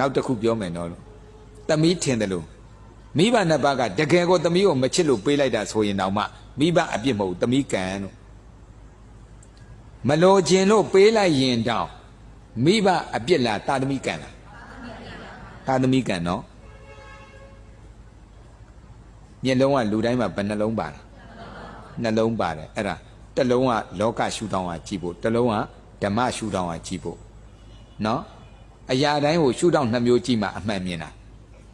နောက်တစ်ခုပြောမယ်နော်လို့သမီးထင်တယ်လို့မိဘနှစ်ပါးကတကယ်ကိုသမီးကိုမချစ်လို့ပေးလိုက်တာဆိုရင်တော့မှမိဘအပြစ်မဟုတ်ဘူးသမီးကံလို့မလို့ခြင်းလို့ပေးလိုက်ရင်တော့မိဘအပြစ်လားတာသမီးကံလားတာသမီးကံနော်မျက်လုံးကလူတိုင်းမှာဘယ်နှလုံးပါလဲနှလုံးပါတယ်အဲ့ဒါတစ်လုံးကလောကရှုထောင့်ကကြည့်ဖို့တစ်လုံးကဓမ္မရှုထောင့်ကကြည့်ဖို့နော် အရာတိုင်းကိုရှုထောင့်နှစ်မျိုးကြည့်မှအမှန်မြင်တာ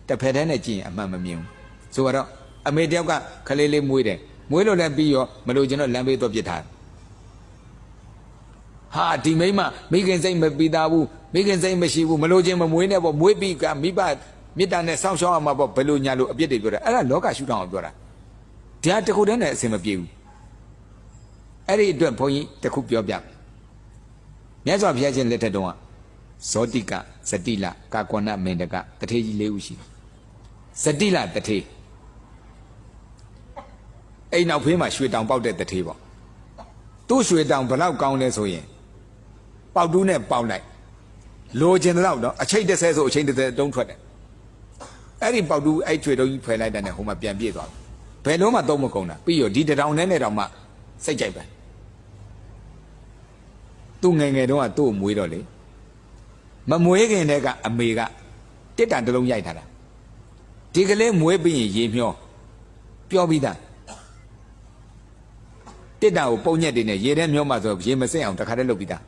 တစ်ဖက်တည်းနဲ့ကြည့်ရင်အမှန်မမြင်ဘူးဆိုတော့အမေတယောက်ကခလေးလေးမွေးတယ်မွေးလို့လည်းပြီးရောမလို့ကျွန်တော်လမ်းဘေးတော့ပြစ်ထားတယ်ဟာဒီမိမမိခင်စိတ်မပီတာဘူးမိခင်စိတ်မရှိဘူးမလို့ချင်းမမွေးနဲ့ပေါ့မွေးပြီးကမိဘမေတ္တာနဲ့စောင့်ရှောက်ရမှာပေါ့ဘယ်လိုညာလို့အပြစ်တွေပြောတာအဲ့ဒါလောကရှုထောင့်ကိုပြောတာတရားတစ်ခုတည်းနဲ့အစင်မပြေဘူးအဲ့ဒီအတွက်ဘုန်းကြီးတစ်ခုပြောပြမြတ်စွာဘုရားရှင်လက်ထက်တုန်းက ဇောတိကဇတိလကာကွဏမင်တကတထေကြီးလေးဦးရှိတယ်ဇတိလတထေအိမ်နောက်ဖေးမှာရွှေတောင်ပေါက်တဲ့တထေပေါ့သူ့ရွှေတောင်ဘလောက်ကောင်းလဲဆိုရင်ပေါက်တူးနဲ့ပေါက်လိုက်လိုချင်တဲ့တော့အချိတ်တစ်ဆဲဆိုအချိန်တစ်ဆဲတုံးထွက်တယ်အဲ့ဒီပေါက်တူးအဲ့ချွေတုံးကြီးဖယ်လိုက်တဲ့နဲ့ဟိုမှာပြန်ပြေးသွားတယ်ဘယ်လုံးမှသုံးမကုန်တာပြီးရောဒီတတောင်နဲ့နဲ့တောင်မှစိတ်ကြိုက်ပဲသူငယ်ငယ်တုန်းကသူ့ကိုမွေးတော့လေ မမွေးခင်တည်းကအမေကတစ်တန်တစ်လုံးရိုက်ထားတာဒီကလေးမွေးပြီးရင်ရေမျောပြောပြီးသားတစ်တန်ကိုပုံညက်တွေနဲ့ရေထဲမျောမှဆိုရေမစက်အောင်တခါတည်းလုပ်ပြီးသား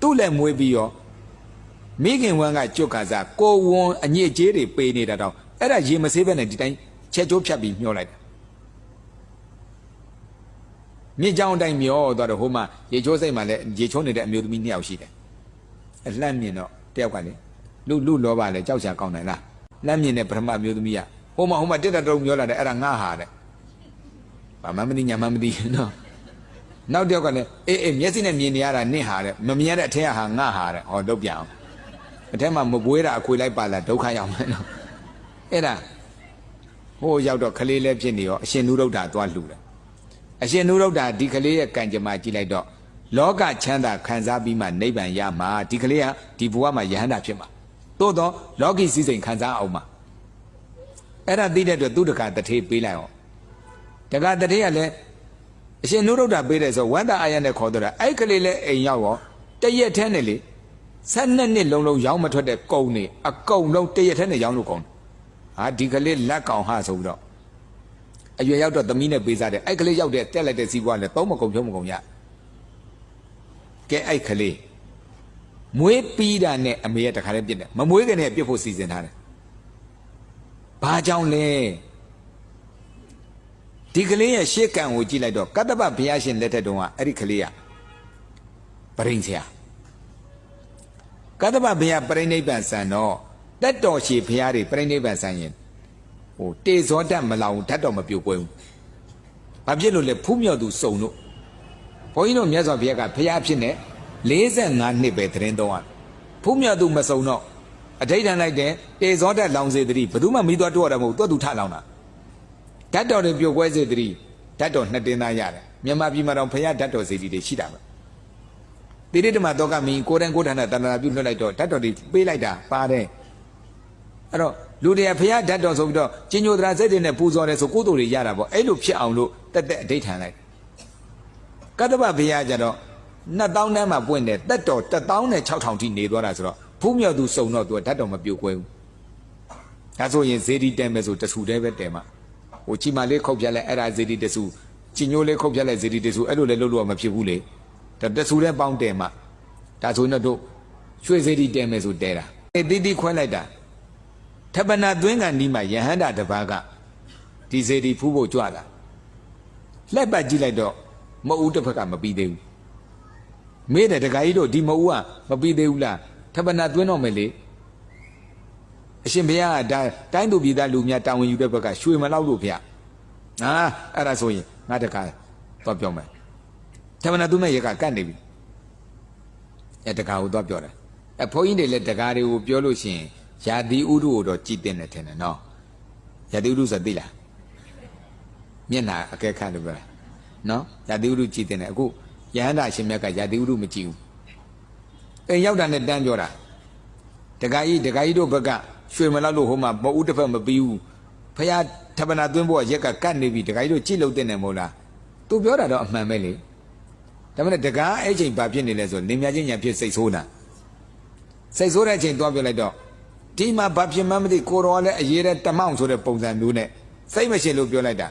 သူ့လည်းမွေးပြီးရောမိခင်ဝမ်းကကြွတ်ခါစားကိုဝွန်အညစ်အကြေးတွေပေးနေတာတော့အဲ့ဒါရေမဆေးဘဲနဲ့ဒီတိုင်းချက်ချိုးဖြတ်ပြီးမျောလိုက်တာမြင့်ကြောင်းအတိုင်းမျောသွားတော့ဟိုမှာရေချိုးစိတ်မှာလည်းရေချိုးနေတဲ့အမျိုးသမီးနှစ်ယောက်ရှိတယ် အလှမ်းမြင်တော့တယောက်ကလေလူလူလောပါလေကြောက်ချာကောင်းတယ်လားလှမ်းမြင်တဲ့ပထမအမျိုးသမီးကဟိုမှာဟိုမှာတက်တက်တုံမျောလာတယ်အဲ့ဒါငါဟာတဲ့ဘာမှမသိညာမှမသိနော်နောက်တယောက်ကလည်းအေးအေးမျက်စိနဲ့မြင်နေရတာနင့်ဟာတဲ့မမြင်ရတဲ့အထက်ကဟာငါဟာတဲ့ဟောတော့ပြအောင်အထက်မှာမပွေးတာအခွေလိုက်ပါလာဒုက္ခရောက်မယ်နော်အဲ့ဒါဟိုရောက်တော့ခလေးလည်းဖြစ်နေရောအရှင်နုရုဒ္ဓသွားလှူတယ်အရှင်နုရုဒ္ဓဒီခလေးရဲ့ကံကြမ္မာကြည့်လိုက်တော့ လောကချမ်းသာခံစားပြီးမှနိဗ္ဗာန်ရမှာဒီကလေးကဒီဘဝမှာယဟန္တာဖြစ်မှာသို့တော့လောကီစည်းစိမ်ခံစားအောင်မှာအဲ့ဒါသိတဲ့အတွက်သူတက္ကတထေးပေးလိုက်အောင်တက္ကတထေးကလည်းအရှင်နုရုဒ္ဓပေးတယ်ဆိုဝန္တာအာယနဲ့ခေါ်တော့တာအဲ့ကလေးလည်းအိမ်ရောက်ရောတရက်ထဲနဲ့လေဆက်နှစ်နှစ်လုံးလုံးရောင်းမထွက်တဲ့ကုံနေအကုံလုံးတရက်ထဲနဲ့ရောင်းလို့ကုံဟာဒီကလေးလက်ကောင်ဟာဆိုပြီးတော့အရွယ်ရောက်တော့သမီးနဲ့ပေးစားတယ်အဲ့ကလေးရောက်တဲ့တက်လိုက်တဲ့စီးပွားလည်းသုံးမကုန်ဖြုံးမကုန်ရ ကဲအဲ့ကလေးမွေးပြီးတာနဲ့အမေကတခါတည်းပြစ်တယ်မမွေးခင်နဲ့ပြစ်ဖို့စီစဉ်ထားတယ်ဘာကြောင့်လဲဒီကလေးရဲ့ရှေ့ကံကိုကြည့်လိုက်တော့ကတ္တပဘုရားရှင်လက်ထက်တုန်းကအဲ့ဒီကလေးကပရိန်ဆရာကတ္တပဘုရားပြိဋိဘံဆန်တော့တက်တော်ရှည်ဘုရားတွေပြိဋိဘံဆန်ရင်ဟိုတေဇောတတ်မလောင်ဓာတ်တော်မပြိုကွဲဘူးဘာဖြစ်လို့လဲဖူးမြော်သူစုံတို့ ဘုန်းကြီးတို့မြတ်စွာဘုရားကဘုရားဖြစ်နေ45နှစ်ပဲသရင်တော်อ่ะဖူးမြော်သူမစုံတော့အဋိဌာန်လိုက်တဲ့တေဇောတတ်လောင်စေတည်းဘယ်သူမှမိသွားတော့ရတာမဟုတ်သူ့သူထလောင်တာဓာတ်တော်တွေပြိုကွဲစေတည်းဓာတ်တော်နှစ်တင်းသားရတယ်မြန်မာပြည်မှာတော့ဘုရားဓာတ်တော်စေတီတွေရှိတာပဲတိရိတ္တမတောကမင်းကိုယ်တိုင်ကိုယ်ဌာနတဏ္ဍာပြုလွှတ်လိုက်တော့ဓာတ်တော်တွေပေးလိုက်တာပါတယ်အဲ့တော့လူတွေကဖះဓာတ်တော်ဆိုပြီးတော့ကျင်ညိုတရာစိတ်တွေနဲ့ပူဇော်တယ်ဆိုကိုယ်တို့တွေရတာပေါ့အဲ့လိုဖြစ်အောင်လို့တက်တက်အဋိဌာန်လိုက် ကတ္တပဘုရားကြတော့2000တန်းမှာပွင့်တယ်တက်တော်16000ထိနေသွားတာဆိုတော့ဖူးမြောက်သူစုံတော့သူကဓာတ်တော်မပြိုကွဲဘူးဒါဆိုရင်ဇေဒီတဲမယ်ဆိုတဆူတဲပဲတဲမှာဟိုချီမာလေးခုတ်ပြက်လဲအဲ့ဒါဇေဒီတဆူချီညိုလေးခုတ်ပြက်လဲဇေဒီတဆူအဲ့လိုလဲလို့လို့မဖြစ်ဘူးလေဒါတဆူတဲ့ပေါင်းတဲမှာဒါဆိုရင်တော့ရွှေဇေဒီတဲမယ်ဆိုတဲတာအဲတိတိခွဲလိုက်တာထပနာသွင်းကန်ဒီမှာယဟန္တာတပါးကဒီဇေဒီဖူးဖို့ကြွလာလှက်ပတ်ကြည့်လိုက်တော့ မအူးတစ်ဖက်ကမပြီးသေးဘူးမေးတယ်တခါကြီးတို့ဒီမအူးကမပြီးသေးဘူးလားထပနာသွင်းတော့မယ်လေအရှင်ဘုရားကဒါတိုင်းသူပြည်သားလူများတာဝန်ယူတဲ့ဘက်ကရွှေမလောက်လို့ဗျာဟာအဲ့ဒါဆိုရင်ငါတခါတော့ပြောမယ်ထပနာသွင်းမဲ့ရကကတ်နေပြီအဲတခါကိုတော့ပြောတယ်အဲဘုန်းကြီးတွေလည်းတခါတွေကိုပြောလို့ရှိရင်ယာတိဥဒုကိုတော့ကြည်တင်တယ်ထင်တယ်နော်ယာတိဥဒုဆိုသိလားမျက်နာအကဲခတ်လို့ပြောတာ နော်ယာတိဥဒုကြည်တင်တယ်အခုယဟန္တာရှင်မြတ်ကယာတိဥဒုမကြည့်ဘူးအိမ်ရောက်တာနဲ့တန်းပြောတာဒကာကြီးဒကာကြီးတို့ဘက်ကရွှေမလောက်လို့ဟိုမှာမအူးတစ်ဖက်မပြီးဘူးဖះထပ်ပနာသွင်းဖို့ကရက်ကကတ်နေပြီဒကာကြီးတို့ကြည့်လို့တဲ့နေမို့လားသူပြောတာတော့အမှန်ပဲလေဒါပေမဲ့ဒကာအဲ့ချိန်ဘာဖြစ်နေလဲဆိုလင်မြချင်းညာဖြစ်စိတ်ဆိုးတာစိတ်ဆိုးတဲ့အချိန်သွားပြောလိုက်တော့ဒီမှာဘာဖြစ်မှန်းမသိကိုတော်ကလည်းအရေးတဲ့တမောင်ဆိုတဲ့ပုံစံမျိုးနဲ့စိတ်မရှိလို့ပြောလိုက်တာ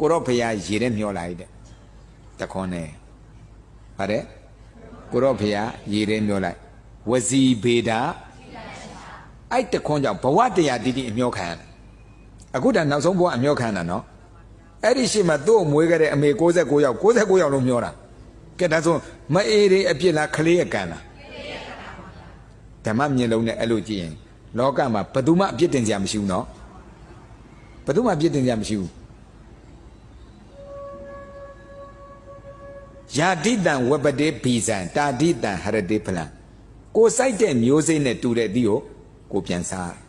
ကိုတော့ဖះရေတဲ့မျောလိုက်တဲ့ တခွန်းနဲ့ပါတယ်ကိုတော့ဖះရေတဲ့မျောလိုက်ဝစီဘေတာအဲ့တခွန်းကြောင့်ဘဝတရားတိတိအမျောခံရတယ်အခုဒါနောက်ဆုံးဘဝအမျောခံတာနော်အဲ့ဒီရှိမှသူ့ကိုမွေးခဲ့တဲ့အမေ69ယောက်69ယောက်လုံးမျောတာကဲဒါဆိုမအေးတွေအပြစ်လားခလေးရကန်လားဓမ္မမျက်လုံးနဲ့အဲ့လိုကြည့်ရင်လောကမှာဘယ်သူမှအပြစ်တင်ကြမရှိဘူးနော်ဘယ်သူမှအပြစ်တင်ကြမရှိဘူး ယာတိတံဝပတေဘီဇံတာတိတံဟရတိဖလံကိုစိုက်တဲ့မျိုးစိတ်နဲ့တူတဲ့အသီးကိုကိုပြန်စား